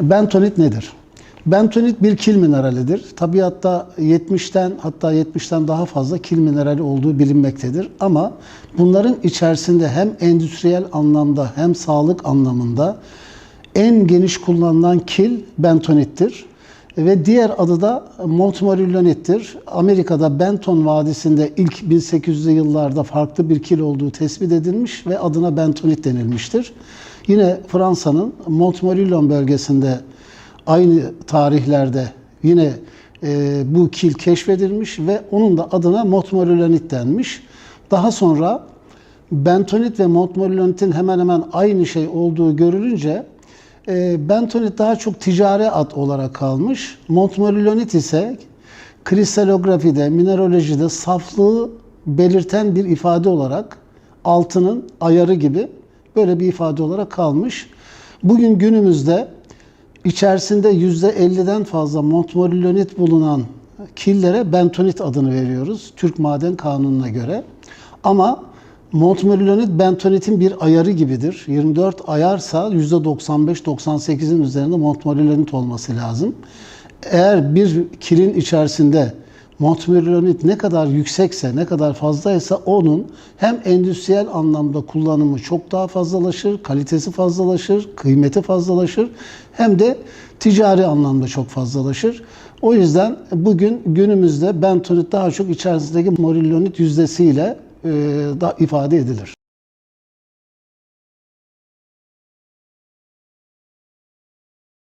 Bentonit nedir? Bentonit bir kil mineralidir. Tabiatta 70'ten hatta 70'ten daha fazla kil minerali olduğu bilinmektedir. Ama bunların içerisinde hem endüstriyel anlamda hem sağlık anlamında en geniş kullanılan kil bentonittir. Ve diğer adı da montmorillonittir. Amerika'da Benton Vadisi'nde ilk 1800'lü yıllarda farklı bir kil olduğu tespit edilmiş ve adına bentonit denilmiştir. Yine Fransa'nın Montmorillon bölgesinde aynı tarihlerde yine e, bu kil keşfedilmiş ve onun da adına Montmorillonit denmiş. Daha sonra bentonit ve Montmorillonitin hemen hemen aynı şey olduğu görülünce e, bentonit daha çok ticari ad olarak kalmış. Montmorillonit ise kristalografide, mineralojide saflığı belirten bir ifade olarak altının ayarı gibi böyle bir ifade olarak kalmış. Bugün günümüzde içerisinde %50'den fazla Montmorillonit bulunan killere bentonit adını veriyoruz Türk Maden Kanunu'na göre. Ama Montmorillonit bentonitin bir ayarı gibidir. 24 ayarsa %95-98'in üzerinde Montmorillonit olması lazım. Eğer bir kilin içerisinde Montmorillonit ne kadar yüksekse, ne kadar fazlaysa onun hem endüstriyel anlamda kullanımı çok daha fazlalaşır, kalitesi fazlalaşır, kıymeti fazlalaşır hem de ticari anlamda çok fazlalaşır. O yüzden bugün günümüzde bentonit daha çok içerisindeki morillonit yüzdesiyle e, da ifade edilir.